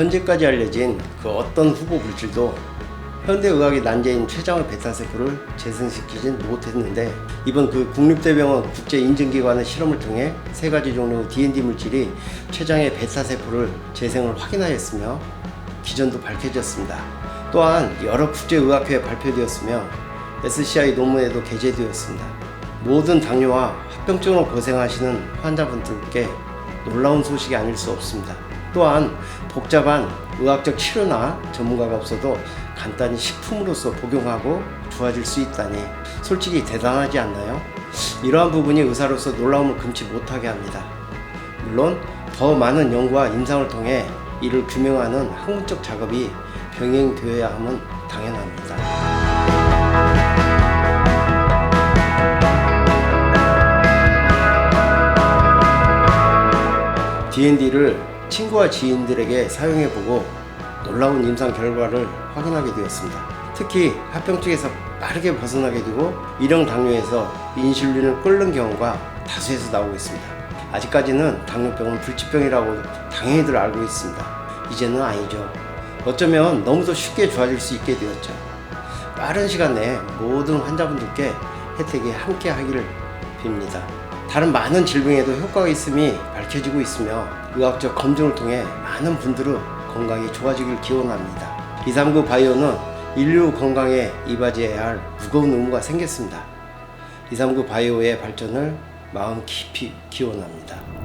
현재까지 알려진 그 어떤 후보 물질도 현대의학의 난제인 췌장의 베타세포를 재생시키진 못했는데 이번 그 국립대병원 국제인증기관의 실험을 통해 세 가지 종류의 D&D 물질이 췌장의 베타세포를 재생을 확인하였으며 기전도 밝혀졌습니다. 또한 여러 국제의학회에 발표되었으며 SCI 논문에도 게재되었습니다. 모든 당뇨와 합병증으로 고생하시는 환자분들께 놀라운 소식이 아닐 수 없습니다. 또한 복잡한 의학적 치료나 전문가가 없어도 간단히 식품으로서 복용하고 좋아질 수 있다니 솔직히 대단하지 않나요? 이러한 부분이 의사로서 놀라움을 금치 못하게 합니다. 물론 더 많은 연구와 임상을 통해 이를 규명하는 학문적 작업이 병행되어야 함은 당연합니다. D&D를 친구와 지인들에게 사용해보고 놀라운 임상 결과를 확인하게 되었습니다. 특히 합병증에서 빠르게 벗어나게 되고 일형 당뇨에서 인슐린을 끓는 경우가 다수에서 나오고 있습니다. 아직까지는 당뇨병은 불치병이라고 당연히들 알고 있습니다. 이제는 아니죠. 어쩌면 너무도 쉽게 좋아질 수 있게 되었죠. 빠른 시간 내에 모든 환자분들께 혜택이 함께 하기를 빕니다. 다른 많은 질병에도 효과가 있음이 밝혀지고 있으며 의학적 검증을 통해 많은 분들의 건강이 좋아지길 기원합니다. 239 바이오는 인류 건강에 이바지해야 할 무거운 의무가 생겼습니다. 239 바이오의 발전을 마음 깊이 기원합니다.